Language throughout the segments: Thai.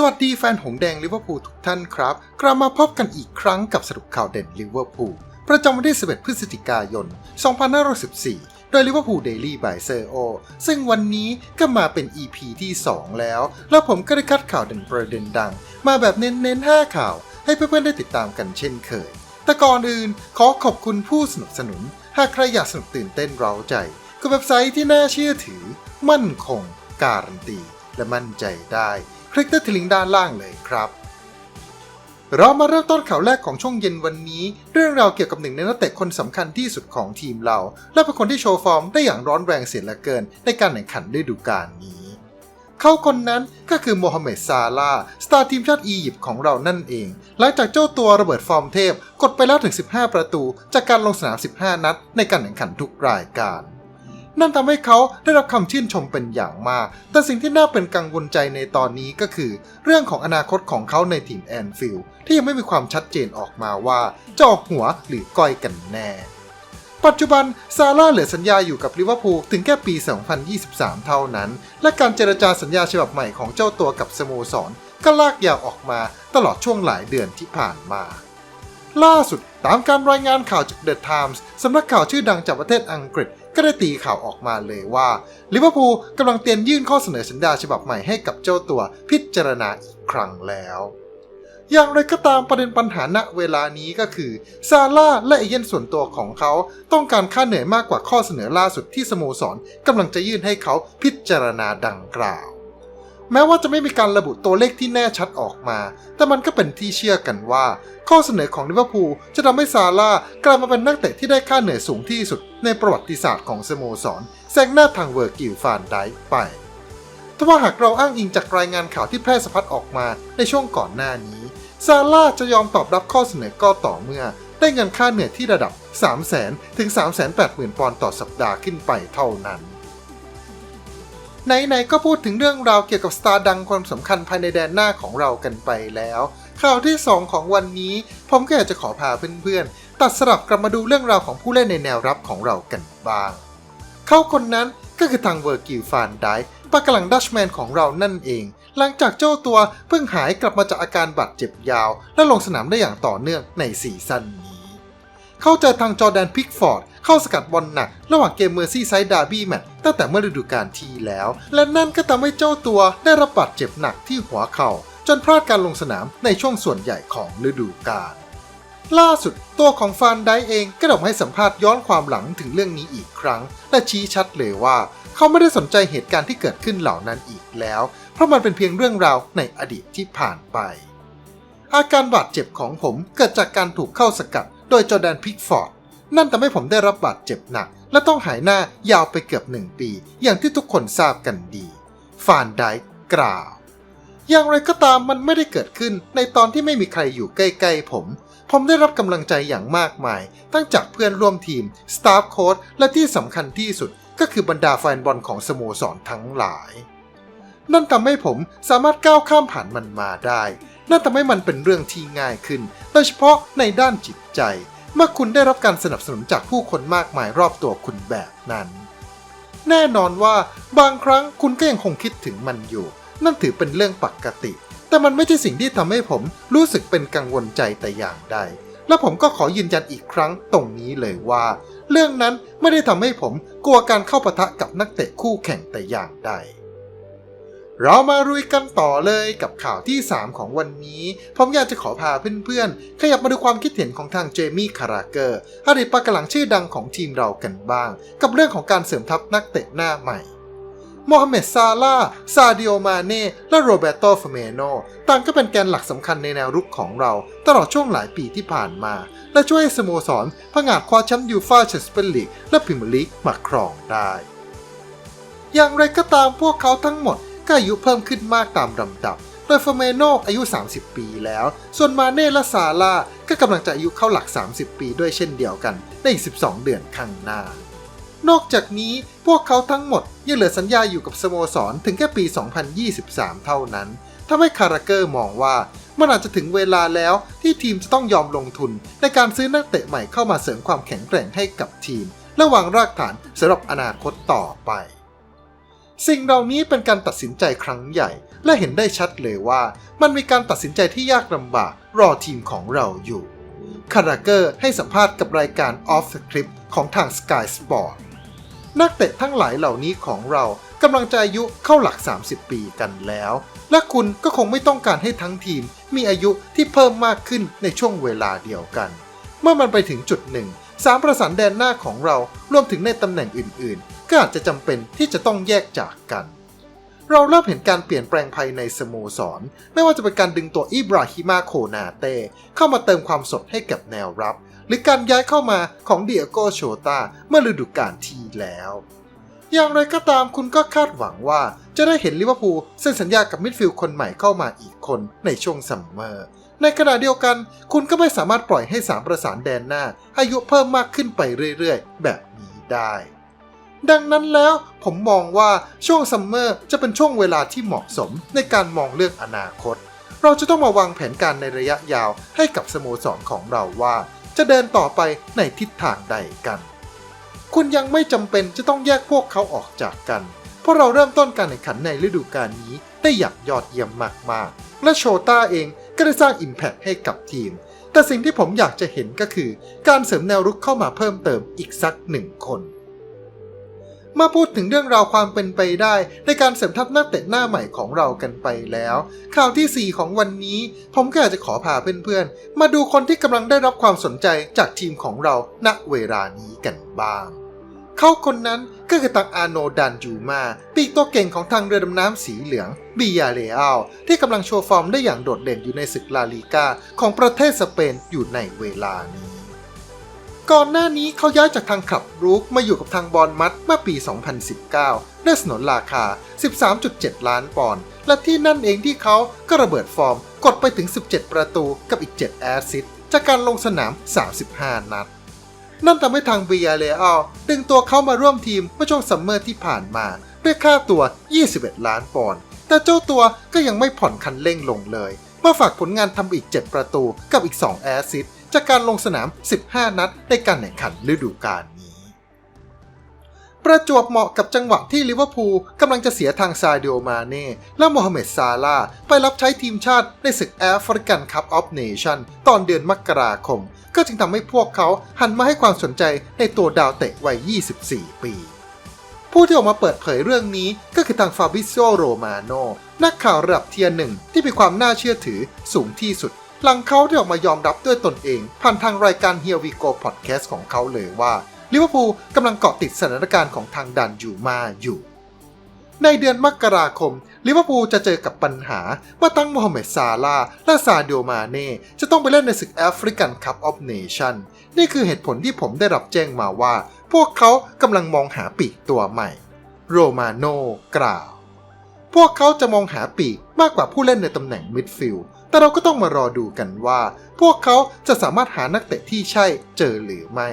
สวัสดีแฟนหงแดงลิเวอร์พูลทุกท่านครับ กลับมาพบกันอีกครั้งกับสรุปข่าวเด่นลิเวอร์พูลประจำวันที่ 11 พฤศจิกายน 2514 โดยลิเวอร์พูลเดลี่บายเซอร์โอซึ่งวันนี้ก็มาเป็น EP ที่ 2 แล้ว แล้วผมก็ได้คัดข่าวเด่นประเด็นดัง มาแบบเน้นๆ 5 ข่าว ให้เพื่อนๆ ได้ติดตามกันเช่นเคย แต่ก่อนอื่นขอขอบคุณผู้สนับสนุน หากใครอยากสนุกตื่นเต้นเร้าใจกับเว็บไซต์ที่น่าเชื่อถือ มั่นคง การันตี และมั่นใจได้ ลิกที่ลิงก์ด้านล่างเลยครับ เรามาเริ่มต้นข่าวแรกของช่วงเย็นวันนี้ เรื่องราวเกี่ยวกับหนึ่งในนักเตะคนสำคัญที่สุดของทีมเรา และเป็นคนที่โชว์ฟอร์มได้อย่างร้อนแรงเสียเหลือเกิน ในการแข่งขันฤดูกาลนี้ เขาคนนั้นก็คือโมฮัมเหม็ดซาลาสตาร์ทีมชาติอียิปต์ของเรานั่นเอง หลังจากเจ้าตัวระเบิดฟอร์มเทพ กดไปแล้วถึง 15 ประตู จากการลงสนาม 15 นัด ในการแข่งขันทุกรายการ นั่นทำให้เขาได้รับคำชื่นชมเป็นอย่างมาก แต่สิ่งที่น่าเป็นกังวลใจในตอนนี้ก็คือ เรื่องของอนาคตของเขาในทีมแอนฟิลด์ที่ยังไม่มีความชัดเจนออกมาว่าจะออกหัวหรือก้อยกันแน่ ปัจจุบันซาร่าเหลือสัญญาอยู่กับลิเวอร์พูลถึงแค่ปี 2023 เท่านั้น และการเจรจาสัญญาฉบับใหม่ของเจ้าตัวกับสโมสรก็ลากยาวออกมาตลอดช่วงหลายเดือนที่ผ่านมา ล่าสุดตามการรายงานข่าวจาก The Times สำนักข่าวชื่อดังจากประเทศอังกฤษ ก็ได้ตีข่าวออกมาเลยว่าลิเวอร์พูลกำลังเตรียมยื่นข้อเสนอสัญญาฉบับใหม่ให้กับเจ้าตัวพิจารณาอีกครั้งแล้วอย่างไรก็ตามประเด็นปัญหาณเวลานี้ก็คือซาร่าและเอเย่นส่วนตัวของเขาต้องการค่าเหนื่อยมากกว่าข้อเสนอล่าสุดที่สโมสรกำลังจะยื่นให้เขาพิจารณาดังกล่าว แม้ว่าจะไม่มีการระบุตัวเลขที่แน่ชัดออกมา แต่มันก็เป็นที่เชื่อกันว่า ข้อเสนอของลิเวอร์พูลจะทำให้ซาร่ากลายมาเป็นนักเตะที่ได้ค่าเหนื่อยสูงที่สุด ในประวัติศาสตร์ของสโมสรแซงหน้าทางเวอร์กิลฟานไดค์ไปถ้าว่าหากเราอ้างอิงจากรายงานข่าวที่แพร่สะพัดออกมาในช่วงก่อนหน้านี้ ซาร่าจะยอมตอบรับข้อเสนอก็ต่อเมื่อ ได้เงินค่าเหนื่อยที่ระดับ 3 0 0 0 0 0ถึง 380,000 ปอนด์ต่อสัปดาห์ขึ้นไปเท่านั้น ไหนๆก็พูดถึงเรื่องราวเกี่ยวกับสตาร์ดังความสำคัญภายในแดนหน้าของเรากันไปแล้ว ข่าวที่ 2 ของวันนี้ ผมก็อยากจะขอพาเพื่อนๆ ตัดสลับกลับมาดูเรื่องราวของผู้เล่นในแนวรับของเรากันบ้าง เขาคนนั้นก็คือทางเวอร์กิลฟานไดปากกลังดัชแมนของเรานั่นเอง หลังจากเจ้าตัวเพิ่งหายกลับมาจากอาการบาดเจ็บยาว และลงสนามได้อย่างต่อเนื่องในซีซั่นนี้ เข้าเจอทางจอแดนพิกฟอร์ด เข้าสกัดบอลหนัก ระหว่างเกมเมอร์ซี่ไซด์ดาร์บี้แมตช์ตั้งแต่เมื่อฤดูกาลที่แล้ว และนั่นก็ทำให้เจ้าตัวได้รับบาดเจ็บหนักที่หัวเข่าจนพลาดการลงสนามในช่วงส่วนใหญ่ของฤดูกาลล่าสุดตัวของฟานไดเองก็ได้ออกให้สัมภาษณ์ย้อนความหลังถึงเรื่องนี้อีกครั้ง และชี้ชัดเลยว่า เขาไม่ได้สนใจเหตุการณ์ที่เกิดขึ้นเหล่านั้นอีกแล้ว เพราะมันเป็นเพียงเรื่องราวในอดีตที่ผ่านไป อาการบาดเจ็บของผมเกิดจากการถูกเข้าสกัด โดยจอแดนพิกฟอร์ด นั่นทำให้ผมได้รับบาดเจ็บหนัก และต้องหายหน้ายาวไปเกือบหนึ่งปี อย่างที่ทุกคนทราบกันดี ฟานไดกล่าว อย่างไรก็ตามมันไม่ได้เกิดขึ้นในตอนที่ไม่มีใครอยู่ใกล้ๆผม ผมได้รับกำลังใจอย่างมากมาย ตั้งจากเพื่อนร่วมทีม สตาฟโค้ชและที่สำคัญที่สุดก็คือบรรดาแฟนบอลของสโมสรทั้งหลาย นั่นทำให้ผมสามารถก้าวข้ามผ่านมันมาได้ นั่นทำให้มันเป็นเรื่องที่ง่ายขึ้น โดยเฉพาะในด้านจิตใจ เมื่อคุณได้รับการสนับสนุนจากผู้คนมากมายรอบตัวคุณแบบนั้น แน่นอนว่าบางครั้งคุณก็ยังคงคิดถึงมันอยู่ นั่นถือเป็นเรื่องปกติ แต่มันไม่ใช่สิ่งที่ทำให้ผมรู้สึกเป็นกังวลใจแต่อย่างใด และผมก็ขอยืนยันอีกครั้งตรงนี้เลยว่า เรื่องนั้นไม่ได้ทำให้ผมกลัวการเข้าปะทะกับนักเตะคู่แข่งแต่อย่างใด เรามารุยกันต่อเลยกับข่าวที่ 3 ของวันนี้ ผมอยากจะขอพาเพื่อนๆ ขยับมาดูความคิดเห็นของทางเจมี่คาราเกอร์อดีตปากกลังชื่อดังของทีมเรากันบ้าง กับเรื่องของการเสริมทัพนักเตะหน้าใหม่โมฮัมเหม็ดซาลาซาดิโอ มาเน่ และโรเบโตเฟเมโนต่างก็เป็นแกนหลักสำคัญในแนวรุกของเรา ตลอดช่วงหลายปีที่ผ่านมา และช่วยให้สโมสรผงาดคว้าแชมป์ยูฟ่าแชมเปี้ยนลีกและพรีเมียร์ลีกมาครองได้ อย่างไรก็ตามพวกเขาทั้งหมด ก็อายุเพิ่มขึ้นมากตามลำดับ โดยเฟเมโนอายุ 30 ปีแล้ว ส่วนมาเน่และซาร่าก็กำลังจะอายุเข้าหลัก 30 ปีด้วยเช่นเดียวกัน ในอีก 12 เดือนข้างหน้า นอกจากนี้พวกเขาทั้งหมดยังเหลือสัญญาอยู่กับสโมสรถึงแค่ปี 2023 เท่านั้นทำให้คาราเกอร์มองว่ามันอาจจะถึงเวลาแล้วที่ทีมจะต้องยอมลงทุน ในการซื้อนักเตะใหม่เข้ามาเสริมความแข็งแกร่งให้กับทีม และวางรากฐานสำหรับอนาคตต่อไป สิ่งเหล่านี้เป็นการตัดสินใจครั้งใหญ่ และเห็นได้ชัดเลยว่า มันมีการตัดสินใจที่ยากลำบากรอทีมของเราอยู่ คาราเกอร์ให้สัมภาษณ์กับรายการ Off Script ของทาง Sky Sport นักเตะทั้งหลายเหล่านี้ของเรากำลังจะอายุเข้าหลัก 30 ปีกันแล้ว และคุณก็คงไม่ต้องการให้ทั้งทีมมีอายุที่เพิ่มมากขึ้นในช่วงเวลาเดียวกัน เมื่อมันไปถึงจุดหนึ่งสามประสานแดนหน้าของเรารวมถึงในตำแหน่งอื่น ก็อาจจะจำเป็นที่จะต้องแยกจากกัน เราเริ่มเห็นการเปลี่ยนแปลงภายในสโมสร ไม่ว่าจะเป็นการดึงตัวอิบราฮิมาโคนาเต้เข้ามาเติมความสดให้กับแนวรับ หรือการย้ายเข้ามาของเดียโกโชตาเมื่อฤดูกาลที่แล้ว อย่างไรก็ตามคุณก็คาดหวังว่าจะได้เห็นลิเวอร์พูลเซ็นสัญญากับมิดฟิลด์คนใหม่เข้ามาอีกคนในช่วงซัมเมอร์ในขณะเดียวกัน คุณก็ไม่สามารถปล่อยให้สามประสานแดนหน้า อายุเพิ่มมากขึ้นไปเรื่อยๆ แบบนี้ได้ ดังนั้นแล้วผมมองว่าช่วงซัมเมอร์จะเป็นช่วงเวลาที่เหมาะสมในการมองเรื่องอนาคต เราจะต้องมาวางแผนการในระยะยาวให้กับสโมสรของเราว่า จะเดินต่อไปในทิศทางใดกัน คุณยังไม่จำเป็นจะต้องแยกพวกเขาออกจากกัน เพราะเราเริ่มต้นการแข่งขันในฤดูกาลนี้ได้อย่างยอดเยี่ยมมากๆ และโชต้าเองก็ได้สร้าง Impact ให้กับทีม แต่สิ่งที่ผมอยากจะเห็นก็คือ การเสริมแนวรุกเข้ามาเพิ่มเติมอีกสักหนึ่งคน มาพูดถึงเรื่องราวความเป็นไปได้ ในการเสริมทัพนักเตะหน้าใหม่ของเรากันไปแล้ว ข่าวที่ 4 ของวันนี้ ผมก็อยากจะขอพาเพื่อนๆ มาดูคนที่กำลังได้รับความสนใจจากทีมของเราณเวลานี้กันบ้าง เขาคนนั้นก็คือตังอาโนดันจูมาปีกตัวเก่งของทางเรือดำน้ำสีเหลืองบิยาเรอัลที่กำลังโชว์ฟอร์มได้อย่างโดดเด่นอยู่ในศึกลาลีกาของประเทศสเปนอยู่ในเวลานี้ ก่อนหน้านี้เขาย้ายจากทางขับรูกมาอยู่กับทางบอลมัดเมื่อปี 2019ด้วยสนนราคา 13.7 ล้านปอนด์ และที่นั่นเองที่เขาก็ระเบิดฟอร์มกดไปถึง 17 ประตูกับอีก 7 แอสซิสต์จากการลงสนาม 35 นัด นั่นทำให้ทางเบียเรอัลดึงตัวเขามาร่วมทีมเมื่อช่วงซัมเมอร์ที่ผ่านมา ด้วยค่าตัว 21 ล้านปอนด์ แต่เจ้าตัวก็ยังไม่ผ่อนคันเร่งลงเลย เมื่อฝากผลงานทำอีก 7 ประตูกับอีก 2 แอสซิสต์ จากการลงสนาม 15 นัดในการแข่งขันฤดูกาลนี้ ประจวบเหมาะกับจังหวะที่ลิเวอร์พูลกำลังจะเสียทางซาเดโอมาเน่และโมฮัมเหม็ดซาลาไปรับใช้ทีมชาติในศึกแอฟริกันคัพออฟเนชั่นตอนเดือนมกราคม ก็จึงทำให้พวกเขาหันมาให้ความสนใจในตัวดาวเตะวัย 24 ปีผู้ที่ออกมาเปิดเผยเรื่องนี้ก็คือทางฟาบิโซโรมาโนนักข่าวระดับเทียร์หนึ่งที่มีความน่าเชื่อถือสูงที่สุด หลังเขาได้ออกมายอมรับด้วยตนเอง ผ่านทางรายการ Here We Go Podcast ของเขาเลยว่าลิเวอร์พูลกำลังเกาะติดสถานการณ์ของทางดันยูมาอยู่ ในเดือนมกราคมลิเวอร์พูลจะเจอกับปัญหาว่าทั้งโมฮัมเหม็ดซาลาและซาดิโอมาเน่จะต้องไปเล่นในศึกแอฟริกันคัพออฟเนชั่นนี่คือเหตุผลที่ผมได้รับแจ้งมาว่า พวกเขากำลังมองหาปีกตัวใหม่ โรมาโนกล่าว พวกเขาจะมองหาปีกมากกว่าผู้เล่นในตำแหน่งมิดฟิลด์ แต่เราก็ต้องมารอดูกันว่า พวกเขาจะสามารถหานักเตะที่ใช่เจอหรือไม่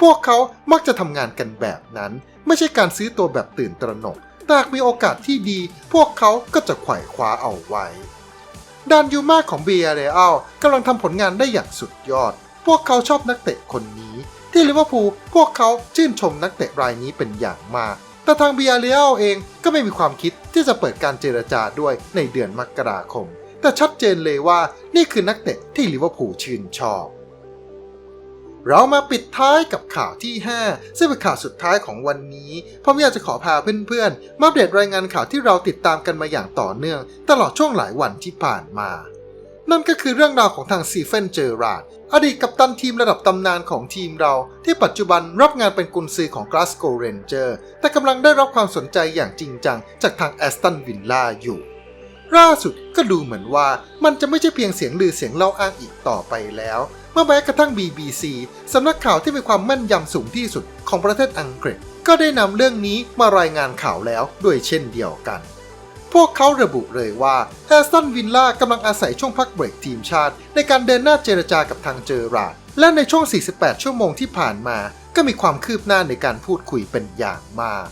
พวกเขามักจะทำงานกันแบบนั้น ไม่ใช่การซื้อตัวแบบตื่นตระหนกแต่หากมีโอกาสที่ดี พวกเขาก็จะไขว่คว้าเอาไว้ดานยูมาของเบียเรอัลกำลังทำผลงานได้อย่างสุดยอด พวกเขาชอบนักเตะคนนี้ ที่ลิเวอร์พูลพวกเขาชื่นชมนักเตะรายนี้เป็นอย่างมาก แต่ทางเบียเรอัลเองก็ไม่มีความคิดที่จะเปิดการเจรจาด้วยในเดือนมกราคม แต่ชัดเจนเลยว่านี่คือนักเตะที่ลิเวอร์พูลชื่นชอบ เรามาปิดท้ายกับข่าวที่ 5 ซึ่งเป็นข่าวสุดท้ายของวันนี้ผมอยากจะขอพาเพื่อนๆ มาเดตรายงานข่าวที่เราติดตามกันมาอย่างต่อเนื่อง ตลอดช่วงหลายวันที่ผ่านมา นั่นก็คือเรื่องราวของทางซีเฟนเจอราดอดีตกัปตันทีมระดับตำนานของทีมเรา ที่ปัจจุบันรับงานเป็นกุนซือของ Glasgow Rangers แต่กำลังได้รับความสนใจอย่างจริงจังจากทางแอสตันวิลล่าอยู่ ล่าสุดก็ดูเหมือนว่ามันจะไม่ใช่เพียงเสียงลือเสียงเล่าอ้างอีกต่อไปแล้ว เมื่อแม้กระทั่ง BBC สำนักข่าวที่มีความแม่นยำสูงที่สุดของประเทศอังกฤษ ก็ได้นำเรื่องนี้มารายงานข่าวแล้วด้วยเช่นเดียวกัน พวกเขาระบุเลยว่าแอสตันวิลล่ากำลังอาศัยช่วงพักเบรกทีมชาติ ในการเดินหน้าเจรจากับทางเจอราร์ดและในช่วง 48 ชั่วโมงที่ผ่านมา ก็มีความคืบหน้าในการพูดคุยเป็นอย่างมาก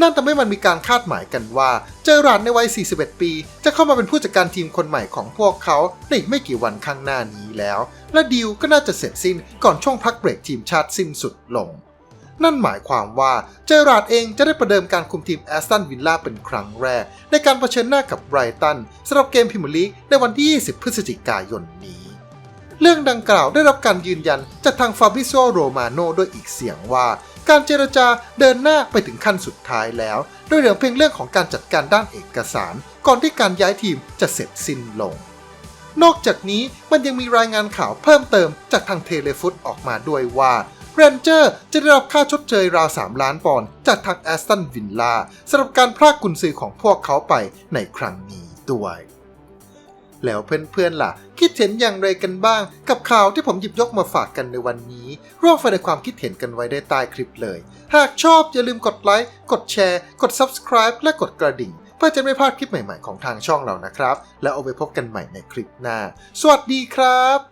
นั่นทำให้มันมีการคาดหมายกันว่า เจอราร์ดในวัย 41 ปี จะเข้ามาเป็นผู้จัดการทีมคนใหม่ของพวกเขาในอีกไม่กี่วันข้างหน้านี้แล้ว และดีลก็น่าจะเสร็จสิ้นก่อนช่วงพักเบรกทีมชาติสิ้นสุดลง นั่นหมายความว่าเจอราร์ดเองจะได้ประเดิมการคุมทีมแอสตันวิลล่าเป็นครั้งแรก ในการเผชิญหน้ากับไบรตันสำหรับเกมพรีเมียร์ลีกในวันที่ 20 พฤศจิกายนนี้ เรื่องดังกล่าวได้รับการยืนยันจากทางฟาบริโซโรมาโนด้วยอีกเสียงว่า การเจรจาเดินหน้าไปถึงขั้นสุดท้ายแล้ว โดยเหลือเพียงเรื่องของการจัดการด้านเอกสาร ก่อนที่การย้ายทีมจะเสร็จสิ้นลง นอกจากนี้มันยังมีรายงานข่าวเพิ่มเติมจากทางเทเลฟุตออกมาด้วยว่าเรนเจอร์จะได้รับค่าชดเชยราว 3 ล้านปอนด์จากทางแอสตันวินล่าสำหรับการพรากกุญซือของพวกเขาไปในครั้งนี้ด้วย แล้วเพื่อนๆล่ะ คิดเห็นอย่างไรกันบ้าง กับข่าวที่ผมหยิบยกมาฝากกันในวันนี้ ร่วมแสดงความคิดเห็นกันไว้ได้ใต้คลิปเลย หากชอบอย่าลืมกดไลค์กดแชร์ กด Subscribe และกดกระดิ่ง เพื่อจะไม่พลาดคลิปใหม่ๆของทางช่องเรานะครับ แล้วเอาไปพบกันใหม่ในคลิปหน้า สวัสดีครับ